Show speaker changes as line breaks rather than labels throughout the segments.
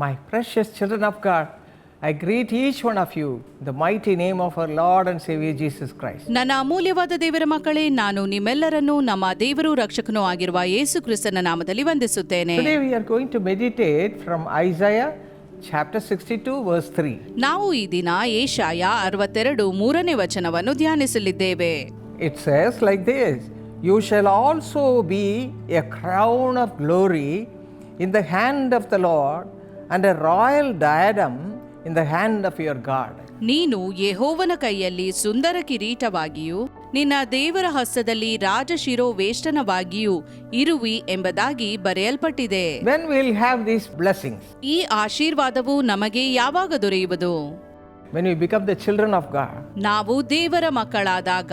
My precious children of God, I greet each one of you in the mighty name of our Lord and Savior Jesus Christ.
ನನ್ನ ಅಮೂಲ್ಯವಾದ ದೇವರ ಮಕ್ಕಳೇ ನಾನು ನಿಮ್ಮೆಲ್ಲರನ್ನು ನಮ್ಮ ದೇವರು ರಕ್ಷಕನೂ ಆಗಿರುವ ಯೇಸು ಕ್ರಿಸ್ತನ ನಾಮದಲ್ಲಿ ವಂದಿಸುತ್ತೇನೆ
Today we are going to meditate from Isaiah chapter 62, verse 3.
ನಾವು ಈ ದಿನ ಏಷಾಯ ಅರವತ್ತೆರಡು ಮೂರನೇ ವಚನವನ್ನು ಧ್ಯಾನಿಸಲಿದ್ದೇವೆ
It says like this You shall also be a crown of glory in the hand of the Lord, and a royal diadem in the hand of your God.
ನೀನು ಯೆಹೋವನ ಕೈಯಲ್ಲಿ ಸುಂದರ ಕಿರೀಟವಾಗಿಯೂ ನಿನ್ನ ದೇವರ ಹಸ್ತದಲ್ಲಿ ರಾಜಶಿರೋವೇಷ್ಟನವಾಗಿಯೂ ಇರುವಿ ಎಂಬುದಾಗಿ ಬರೆಯಲ್ಪಟ್ಟಿದೆ.
When we'll have these blessings,
ಈ ಆಶೀರ್ವಾದವು ನಮಗೆ ಯಾವಾಗ ದೊರೆಯುವುದು?
When we become the children of God,
ನಾವು ದೇವರ ಮಕ್ಕಳಾದಾಗ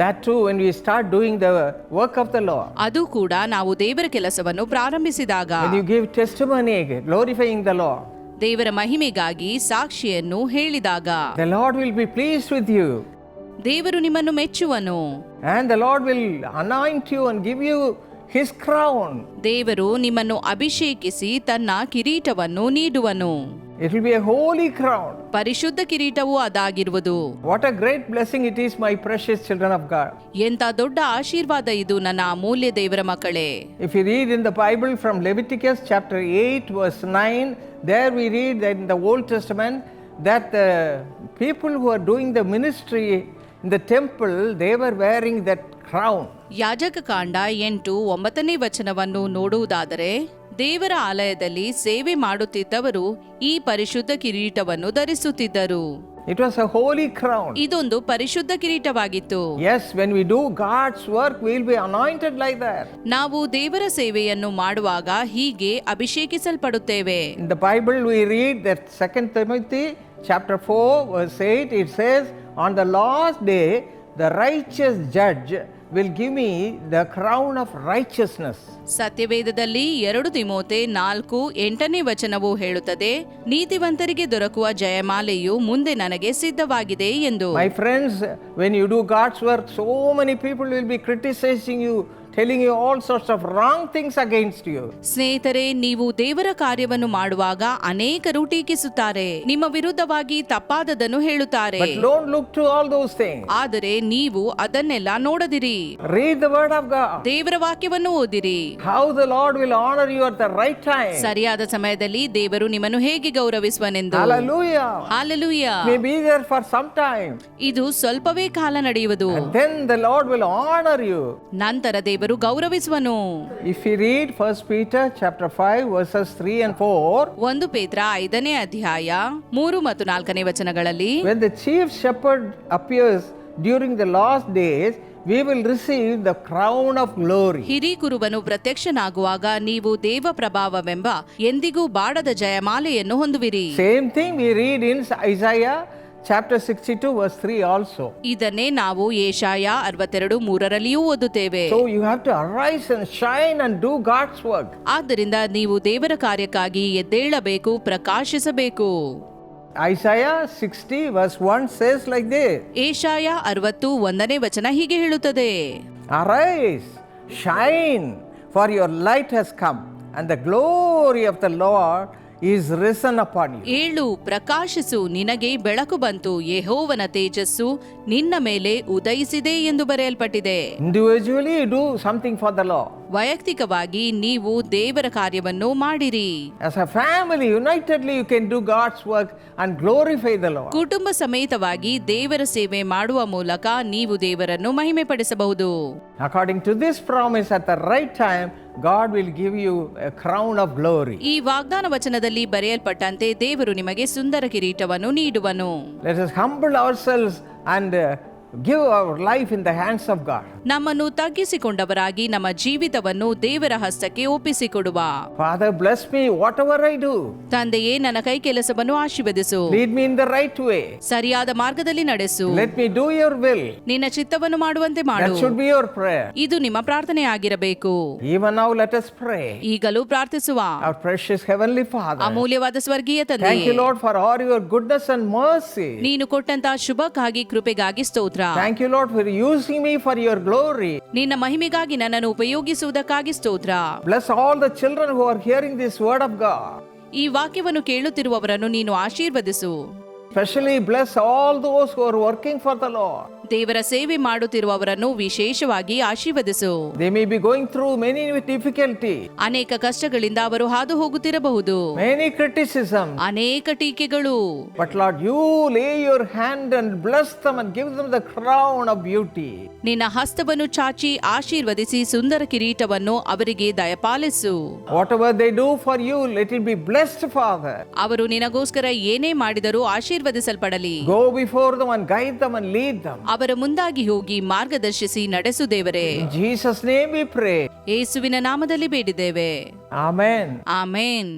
that too when we start doing the work of the Lord,
ಅದು ಕೂಡ ನಾವು ದೇವರ ಕೆಲಸವನ್ನು ಪ್ರಾರಂಭಿಸಿದಾಗ
when you give testimony, glorifying the Lord,
ದೇವರ ಮಹಿಮೆಗಾಗಿ ಸಾಕ್ಷಿಯನ್ನು ಹೇಳಿದಾಗ
the Lord will be pleased with you,
ದೇವರು ನಿಮ್ಮನ್ನು ಮೆಚ್ಚುವನು
and the Lord will anoint you and give you His crown.
ದೇವರು ನಿಮ್ಮನ್ನು ಅಭಿಷೇಕಿಸಿ ತನ್ನ ಕಿರೀಟವನ್ನು ನೀಡುವನು
It will be a holy crown.
ಪರಿಶುದ್ಧ ಕಿರೀಟವು ಅದಾಗಿರುವುದು
What a great blessing it is, my precious children of God.
ಎಂತ ದೊಡ್ಡ ಆಶೀರ್ವಾದ ಇದು ನನ್ನ ಅಮೂಲ್ಯ ದೇವರ ಮಕ್ಕಳೇ
If you read in the Bible from Leviticus chapter 8, verse 9, there we read that in the Old Testament that the people who are doing the ministry the temple they were wearing that crown
ಯಾಜಕ ಕಾಂಡ ಎಂಟು ಒಂಬತ್ತನೇ ವಚನವನ್ನು ನೋಡುವುದಾದರೆ ದೇವರ ಆಲಯದಲ್ಲಿ ಸೇವೆ ಮಾಡುತ್ತಿದ್ದವರು ಈ ಪರಿಶುದ್ಧ ಕಿರೀಟವನ್ನು ಧರಿಸುತ್ತಿದ್ದರು.
It was a holy crown
ಇದೊಂದು ಪರಿಶುದ್ಧ ಕಿರೀಟವಾಗಿತ್ತು.
As when we do God's work will we anointed liver
ನಾವು ದೇವರ ಸೇವೆಯನ್ನು ಮಾಡುವಾಗ ಹೀಗೆ ಅಭಿಷೇಕಿಸಲ್ಪಡುತ್ತೇವೆ.
The Bible we read that second chapter 4, verse 8, it says, On the last day, the righteous judge will give me the crown of righteousness.
ಸತ್ಯವೇದದಲ್ಲಿ ಎರಡು ತಿಮೋತೆ ನಾಲ್ಕು ಎಂಟನೇ ವಚನವು ಹೇಳುತ್ತದೆ ನೀತಿವಂತರಿಗೆ ದೊರಕುವ ಜಯಮಾಲೆಯು ಮುಂದೆ ನನಗೆ ಸಿದ್ಧವಾಗಿದೆ ಎಂದು
My friends, when you do God's work, so many people will be criticizing you, telling you all sorts of wrong things against you
ಸ್ನೇಹಿತರೆ ನೀವು ದೇವರ ಕಾರ್ಯವನ್ನು ಮಾಡುವಾಗ ಅನೇಕರು ಟೀಕಿಸುತ್ತಾರೆ ನಿಮ್ಮ ವಿರುದ್ಧವಾಗಿ ತಪ್ಪಾದದನ್ನು ಹೇಳುತ್ತಾರೆ.
ಡೋಂಟ್ ಆಲ್ ದೋಸ್
ಆದರೆ ನೀವು ಅದನ್ನೆಲ್ಲ ನೋಡದಿರಿ. ದೇವರ ವಾಕ್ಯವನ್ನು ಓದಿರಿ.
How the Lord will honour you the right time
ಸರಿಯಾದ ಸಮಯದಲ್ಲಿ ದೇವರು ನಿಮ್ಮನ್ನು ಹೇಗೆ ಗೌರವಿಸುವನೆಂದು.
ಹalleluya
hallelujah.
May be there for some
ಇದು ಸ್ವಲ್ಪವೇ ಕಾಲ ನಡೆಯುವುದು.
Then the lord will honor you.
ನಂತರ ದೇವರು ದೇವರು ಗೌರವಿಸುವನು.
If you read first Peter chapter 5 verses 3 and 4
ಒಂದು ಪೇತ್ರ ಐದನೇ ಅಧ್ಯಾಯ 3 ಮತ್ತು ನಾಲ್ಕನೇ ವಚನಗಳಲ್ಲಿ
when the chief shepherd appears during the last days we will receive the crown of glory
ಹಿರಿ ಕುರುವನು ಪ್ರತ್ಯಕ್ಷನಾಗುವಾಗ ನೀವು ದೇವ ಪ್ರಭಾವವೆಂಬ ಎಂದಿಗೂ ಬಾಡದ ಜಯಮಾಲೆಯನ್ನು ಹೊಂದುವಿರಿ.
Same thing we read in Isaiah chapter sixty two verse three also
ಇದನ್ನೇ ನಾವು ಏಷಾಯ ಅರವತ್ತೆರಡು ಮೂರರಲ್ಲಿಯೂ ಓದುತ್ತೇವೆ.
You have to arise and shine and do God's work
ಆದ್ದರಿಂದ ನೀವು ದೇವರ ಕಾರ್ಯಕ್ಕಾಗಿ ಎದ್ದೇಳಬೇಕು ಪ್ರಕಾಶಿಸಬೇಕು.
Isaiah sixty verse one says like they
Yeshaya ಅರವತ್ತು ಒಂದನೇ ವಚನ ಹೀಗೆ ಹೇಳುತ್ತದೆ.
Arise shine for your light has come and the glory of the Lord is risen upon you
ಏಳು ಪ್ರಕಾಶಿಸು ನಿನಗೆ ಬೆಳಕು ಬಂತು ಯೆಹೋವನ ತೇಜಸ್ಸು ನಿನ್ನ ಮೇಲೆ ಉದಯಿಸಿದೆ ಎಂದು ಬರೆಯಲ್ಪಟ್ಟಿದೆ.
Individually do something for the Lord
ವೈಯಕ್ತಿಕವಾಗಿ ನೀವು ದೇವರ ಕಾರ್ಯವನ್ನು ಮಾಡಿರಿ
As a family, unitedly, you can do God's work and glorify the Lord.
ಕುಟುಂಬ ಸಮೇತವಾಗಿ ದೇವರ ಸೇವೆ ಮಾಡುವ ಮೂಲಕ ನೀವು ದೇವರನ್ನು ಮಹಿಮೆ ಪಡಿಸಬಹುದು
According to this promise, at the right time, God will give you a crown of glory.
ಈ ವಾಗ್ದಾನ ವಚನದಲ್ಲಿ ಬರೆಯಲ್ಪಟ್ಟಂತೆ ದೇವರು ನಿಮಗೆ ಸುಂದರ ಕಿರೀಟವನ್ನು ನೀಡುವನು
Let us humble ourselves and uh, give our life in the hands of God.
ನಮ್ಮನ್ನು ತಗ್ಗಿಸಿಕೊಂಡವರಾಗಿ ನಮ್ಮ ಜೀವಿತವನ್ನು ದೇವರ ಹಸ್ತಕ್ಕೆ ಒಪ್ಪಿಸಿಕೊಡುವ
Father, bless me whatever I do.
ತಂದೆಯೇ ನನ್ನ ಕೈ ಕೆಲಸವನ್ನು ಆಶೀರ್ವದಿಸು
Lead me in the right way.
ಸರಿಯಾದ ಮಾರ್ಗದಲ್ಲಿ ನಡೆಸು
Let me do your will.
ನಿನ್ನ ಚಿತ್ತವನ್ನು ಮಾಡುವಂತೆ ಮಾಡು
That should be your prayer.
ಇದು ನಿಮ್ಮ ಪ್ರಾರ್ಥನೆ ಆಗಿರಬೇಕು
Even now, let us pray.
ಈಗಲೂ ಪ್ರಾರ್ಥಿಸುವ
Our precious Heavenly Father.
ಅಮೂಲ್ಯವಾದ ಸ್ವರ್ಗೀಯ ತಂದೆ
Thank you, Lord, for all your goodness and mercy.
ನೀನು ಕೊಟ್ಟಂತ ಶುಭಕ್ಕಾಗಿ ಕೃಪೆಗಾಗಿ ಸ್ತೋತ್ರ
Thank you, Lord, for using me for your glory.
ನಿನ್ನ ಮಹಿಮೆಗಾಗಿ ನನ್ನನ್ನು ಉಪಯೋಗಿಸುವುದಕ್ಕಾಗಿ ಸ್ತೋತ್ರ
Bless all the children who are hearing this word of God.
ಈ ವಾಕ್ಯವನ್ನು ಕೇಳುತ್ತಿರುವವರನ್ನು ನೀನು ಆಶೀರ್ವದಿಸು
Especially bless all those who are working for the Lord.
ದೇವರ ಸೇವೆ ಮಾಡುತ್ತಿರುವವರನ್ನು ವಿಶೇಷವಾಗಿ ಆಶೀರ್ವದಿಸು.
They may be going through many difficulty
ಅನೇಕ ಕಷ್ಟಗಳಿಂದ ಅವರು ಹಾದು ಹೋಗುತ್ತಿರಬಹುದು.
ಮೆನಿ ಕ್ರಿಟಿಸಿಸಮ್
ಅನೇಕ ಟೀಕೆಗಳು.
But Lord you lay your hand and bless them and give them the crown of beauty
ನಿನ್ನ ಹಸ್ತವನ್ನು ಚಾಚಿ ಆಶೀರ್ವದಿಸಿ ಸುಂದರ ಕಿರೀಟವನ್ನು ಅವರಿಗೆ ದಯಪಾಲಿಸು.
Whatever they do for you let it be blessed Father
ಅವರು ನಿನಗೋಸ್ಕರ ಏನೇ ಮಾಡಿದರೂ ಆಶೀರ್ವದಿಸಲ್ಪಡಲಿ.
Go before them and guide them and lead them
ಅವರ ಮುಂದಾಗಿ ಹೋಗಿ ಮಾರ್ಗದರ್ಶಿಸಿ ನಡೆಸುದೇವರೇ.
In Jesus' name we pray.
ಯೇಸುವಿನ ನಾಮದಲ್ಲಿ ಬೇಡಿದ್ದೇವೆ.
ಆಮೇನ್
ಆಮೇನ್